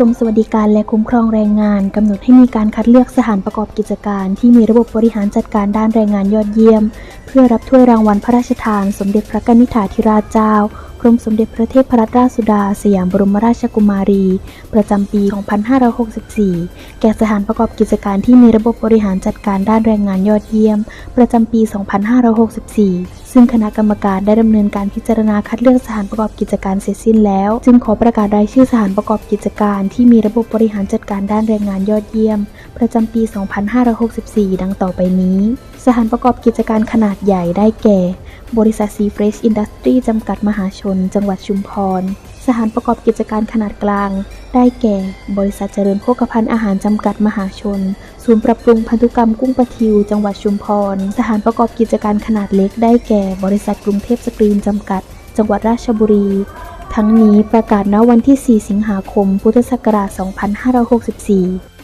รมสวัสดิการและคุ้มครองแรงงานกำหนดให้มีการคัดเลือกสถานประกอบกิจการ ที่มีระบบบริหารจัดการด้านแรงงานยอดเยี่ยม เพื่อรับถ้วยรางวัลพระราชทาน สมเด็จพระกนิษฐาธิราชเจ้า กรมสมเด็จพระเทพรัตนราชสุดา สยามบรมราชกุมารี ประจำปี 2564 แก่สถานประกอบกิจการที่มีระบบบริหารจัดการด้านแรงงานยอดเยี่ยม ประจำปี 2564 ซึ่งคณะกรรมการได้ดำเนินการพิจารณาคัดเลือกสถานประกอบกิจการเสร็จสิ้นแล้ว จึงขอประกาศรายชื่อสถานประกอบกิจการที่มีระบบบริหารจัดการด้านแรงงานยอดเยี่ยม ประจำปี 2564 ดังต่อไปนี้ สถานประกอบกิจการขนาดใหญ่ได้แก่ บริษัทซีเฟรชอินดัสทรีจำกัดมหาชน จังหวัดชุมพร สถานประกอบกิจการขนาดกลาง ได้แก่ บริษัทเจริญโภคภัณฑ์อาหารจำกัดมหาชน ศูนย์ปรับปรุงพันธุกรรมกุ้งปลาทิว จังหวัดชุมพร สถานประกอบกิจการขนาดเล็ก ได้แก่ บริษัทกรุงเทพสกรีนจำกัด จังหวัดราชบุรี ทั้งนี้ประกาศณวันที่ 4 สิงหาคม พุทธศักราช 2564